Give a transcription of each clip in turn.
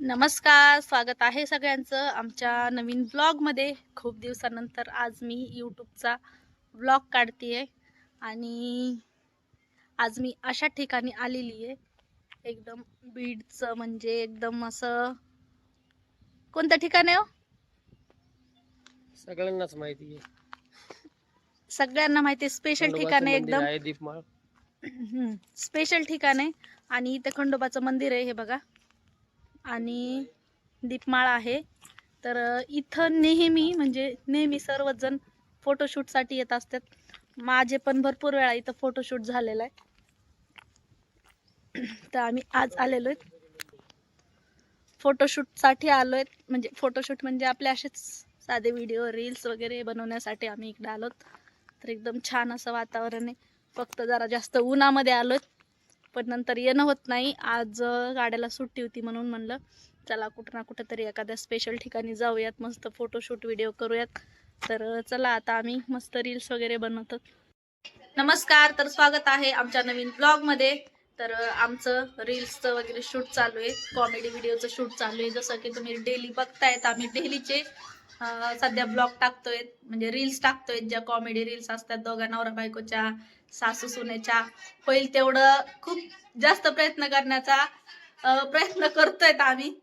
नमस्कार स्वागत आहे सगळ्यांचं आमच्या नवीन ब्लॉगमध्ये खूप दिवसानंतर आज मी यूट्यूबचा ब्लॉग काढते आणि आज मी अशा ठिकाणी आलेली आहे. एकदम बीडचं म्हणजे एकदम असं कोणतं ठिकाण आहे हो? सगळ्यांनाच माहिती आहे. सगळ्यांना माहिती आहे स्पेशल ठिकाण आहे एकदम. स्पेशल ठिकाण आहे आणि इथे खंडोबाचं मंदिर आहे हे बघा. आणि दीपमाळ आहे. तर इथं नेहमी म्हणजे नेहमी सर्वजण फोटोशूटसाठी येत असतात. माझे पण भरपूर वेळा इथं फोटोशूट झालेलं आहे. तर आम्ही आज आलेलो आहे. फोटोशूटसाठी आलो आहेत म्हणजे फोटोशूट म्हणजे आपले असेच साधे व्हिडिओ रील्स वगैरे बनवण्यासाठी आम्ही इकडे आलोत. तर एकदम छान असं वातावरण आहे. फक्त जरा जास्त उन्हामध्ये आलोय. पण नंतर येणं होत नाही. आज गाड्याला सुट्टी होती म्हणून म्हणलं चला कुठं ना कुठं तरी एखाद्या स्पेशल ठिकाणी जाऊयात मस्त फोटोशूट व्हिडिओ करूयात. तर चला आता आम्ही मस्त रील्स वगैरे बनवतो. नमस्कार तर स्वागत आहे आमच्या नवीन ब्लॉगमध्ये तर आमचं रील्सचं वगैरे शूट चालू आहे. कॉमेडी व्हिडिओचं शूट चालू आहे. जसं की तुम्ही डेली बघतायत आम्ही डेलीचे सध्या ब्लॉग टाकतोय. म्हणजे रील्स टाकतोय. ज्या कॉमेडी रील्स असतात दोघा नवरा बायकोच्या सासू सुनेच्या होईल तेवढं खूप जास्त प्रयत्न करण्याचा प्रयत्न करतोय आम्ही.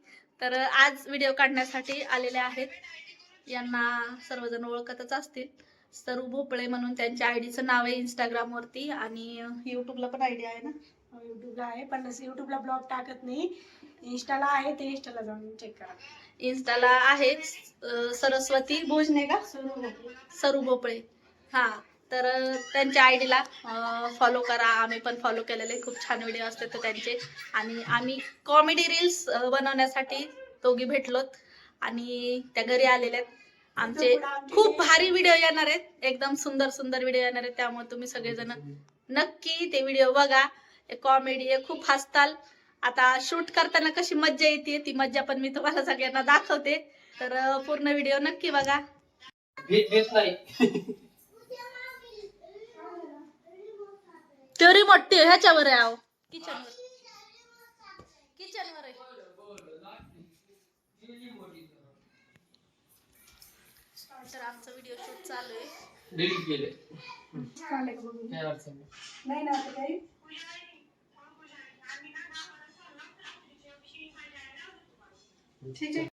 तर आज व्हिडिओ काढण्यासाठी आलेले आहेत. यांना सर्वजण ओळखतच असतील. सरू भोपळे म्हणून त्यांच्या आयडीचं नाव आहे इंस्टाग्राम वरती आणि युट्यूबला पण आयडी आहे ना? युट्यूबला आहे पण असं युट्यूबला ब्लॉग टाकत नाही. इंस्टाला आहे ते इंस्टाला जाऊन चेक करा. इन्स्टाला आहे सरस्वती भोजने का? सुरू भोपळे. हा तर त्यांच्या आयडीला फॉलो करा. आम्ही पण फॉलो केलेले खूप छान व्हिडिओ असतात तर त्यांचे. आणि आम्ही कॉमेडी रील्स बनवण्यासाठी दोघी भेटलोत. आणि त्या घरी आलेल्या आहेत. आमचे खूप भारी व्हिडिओ येणार आहेत. एकदम सुंदर सुंदर व्हिडिओ येणार आहेत. त्यामुळे तुम्ही सगळेजण नक्की ते व्हिडिओ बघा. कॉमेडी आहे खूप हसताल. आता शूट करताना कशी मज्जा येते ती मज्जा पण मी तुम्हाला सगळ्यांना दाखवते. तर पूर्ण व्हिडिओ नक्की बघा. भेट भेट नाही. ते रिमोट ते ह्याच्यावर आहे अहो किचनवर किचनवर आहे. तर आमचं व्हिडिओ शूट चालू आहे. डिलीट केले. काय अडचण नाही. नाही ना आता काही? ठीक आहे.